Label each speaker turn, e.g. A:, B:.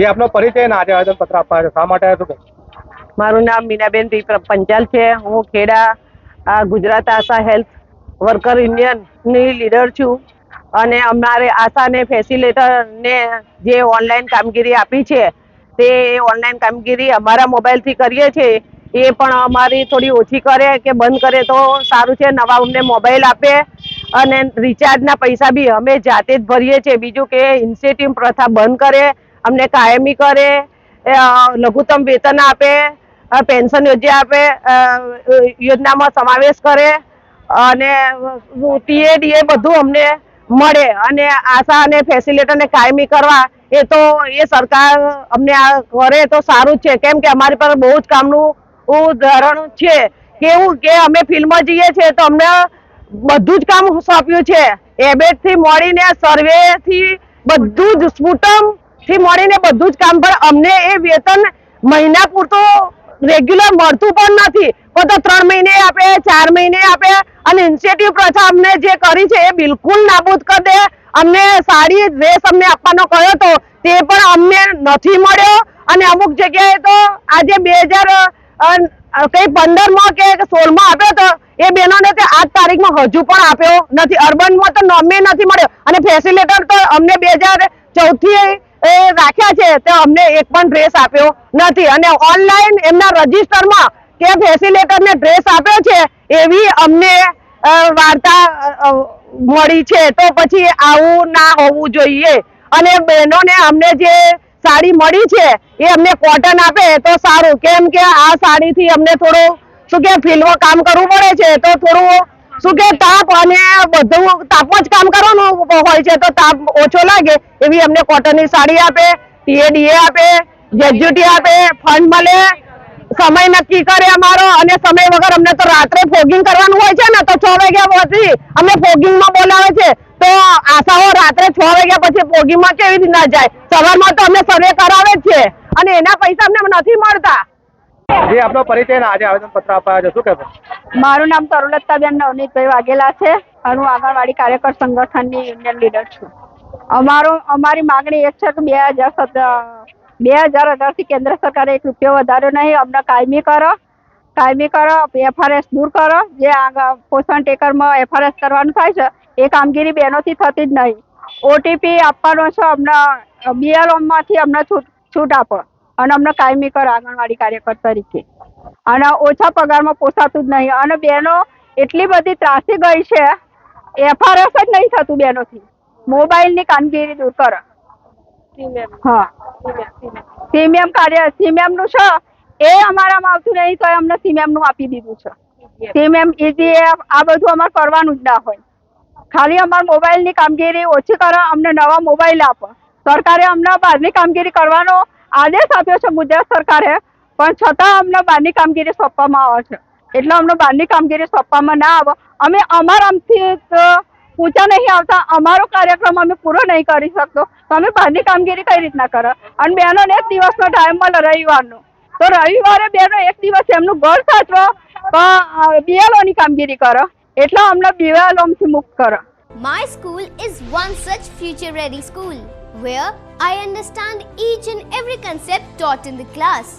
A: જે આપનો પરિચય અને આજે આવેદન પત્ર આપવા શા માટે આવ્યો છો
B: મારું નામ મીનાબેન પંચાલ છે. હું ખેડા ગુજરાત આશા હેલ્થ વર્કર યુનિયનની લીડર છું. અને અમારે આશાને ફેસિલેટરને જે ઓનલાઈન કામગીરી આપી છે, તે ઓનલાઈન કામગીરી અમારા મોબાઈલથી કરીએ છીએ એ પણ અમારી થોડી ઓછી કરે કે બંધ કરે તો સારું છે. નવા અમને મોબાઈલ આપે અને રિચાર્જના પૈસા બી અમે જાતે જ ભરીએ છીએ. બીજું કે ઇન્સેટિવ પ્રથા બંધ કરે અમને કાયમી કરે લઘુત્તમ વેતન આપે પેન્શન યોજના આપે યોજનામાં સમાવેશ કરે અને ટીએડીએ બધું અમને મળે અને આશા અને ફેસિલિટીને કાયમી કરવા, એ તો, એ સરકાર અમને આ કરે તો સારું છે. કેમ કે અમારી પાસે બહુ જ કામનું ઉદાહરણ છે. કેવું કે અમે ફિલ્મમાં જઈએ છીએ તો અમને બધું જ કામ સોંપ્યું છે. એબેટથી મળીને સર્વેથી બધું જ સ્ફુટમ થી મળીને બધું જ કામ. પણ અમને એ વેતન મહિના પૂરતું રેગ્યુલર મળતું પણ નથી. પણ તો ત્રણ મહિને આપે, ચાર મહિને આપે. અને ઇન્સેન્ટિવ પ્રથા અમને જે કરી છે એ બિલકુલ નાબૂદ કરી દે. અમને સારી ડ્રેસ અમને આપવાનો કહ્યો તો તે પણ અમને નથી મળ્યો. અને અમુક જગ્યાએ તો આજે બે હજાર કઈ પંદરમાં કે સોળમાં આપ્યો તો એ બહેનોને તે આજ તારીખમાં હજુ પણ આપ્યો નથી. અર્બનમાં તો નમે નથી મળ્યો. અને ફેસિલેટર તો અમને બે હજાર ચૌદથી એ રાખ્યા છે, તે અમને એક પણ ડ્રેસ આપ્યો નથી. અને ઓનલાઈન એમના રજીસ્ટરમાં કે ફેસિલેટરને ડ્રેસ આપ્યો છે, એવી અમને વાર્તા મળી છે. તો પછી આવું ના હોવું જોઈએ. અને બહેનોને અમને જે સાડી મળી છે, એ અમને કોટન આપે, તો સારું. કેમ કે આ સાડીથી અમને થોડું, શું કે, ફિલ્મ કામ કરવું પડે છે, તો થોડું શું કે તાપ અને બધું તાપમાં જ કામ કરવાનું હોય છે, તો તાપ ઓછો લાગે એવી અમને કોટનની સાડી આપે ટીએડીએ આપે ગ્રેજ્યુટી આપે ફંડ મળે, સમય નક્કી કરે અમારો અને સમય વગર અમને તો રાત્રે ફોગિંગ કરવાનું હોય છે ને, તો છ વાગ્યા પછી અમે ફોગિંગમાં બોલાવે છે, તો આશાઓ રાત્રે છ વાગ્યા પછી ફોગિંગમાં કેવી રીતના જાય? સવારમાં તો અમને સર્વે કરાવે જ છે અને એના પૈસા અમને નથી મળતા.
A: જે આપનો પરિચય આજે આવેદન પત્ર આપવા આવ્યા છો, શું કહેશો?
C: મારું નામ તરુલતાબેન નવનીતભાઈ વાઘેલા છે. અને હું આંગણવાડી કાર્યકર સંગઠનની યુનિયન લીડર છું. અમારો, અમારી માંગણી એક છે કે બે હજાર બે હજાર અઢારથી કેન્દ્ર સરકારે એક રૂપિયો વધાર્યો નહીં. અમને કાયમી કરો કાયમી કરો, એફઆરએસ દૂર કરો. જે પોષણ ટેકરમાં એફઆરએસ કરવાનું થાય છે, એ કામગીરી બહેનોથી થતી જ નહીં. ઓટીપી આપવાનો છે, અમને બીએલઓમાંથી અમને છૂટ છૂટ આપો. અને અમને કાયમી કરો, આંગણવાડી કાર્યકર તરીકે. અને ઓછા પગારમાં પોસાતું જ નહીં. અને બહેનો એટલી બધી ત્રાસી ગઈ છે એફઆરએસ જ નહીં થતું બહેનોથી. મોબાઈલની કામગીરી દૂર કરો. હા. સીમેમ કાર્ય સીમેમનું છે એ અમારામાં આવતું નહીં તો અમને સીમેમનું આપી દીધું છે. સીમેમ ઈજીએફ આ બધું અમારે કરવાનું જ ના હોય. ખાલી અમારે મોબાઈલની કામગીરી ઓછી કરો અમને નવા મોબાઈલ આપો. સરકારે અમને બહારની કામગીરી કરવાનો આદેશ આપ્યો છે ગુજરાત સરકારે. પણ છતાં અમને બહારની કામગીરી સોંપવામાં આવે છે. એટલે અમને બહારની કામગીરી સોંપવામાં ના આવે. અમે અમારામથી તો ઊંચા નહીં આવતા, અમારો કાર્યક્રમ અમે પૂરો નહીં કરી શકતો. તો અમે બહારની કામગીરી કઈ રીતના કરો? અને બહેનોને એક દિવસનો ટાઈમ મળે રવિવારનો. તો રવિવારે બહેનો એક દિવસ એમનું ઘર સાચવો પણ બીએલઓની કામગીરી કરો. એટલે અમને બીએલઓમથી મુક્ત કરો.
D: My school is one such future ready school, where I understand each and every concept taught in the class.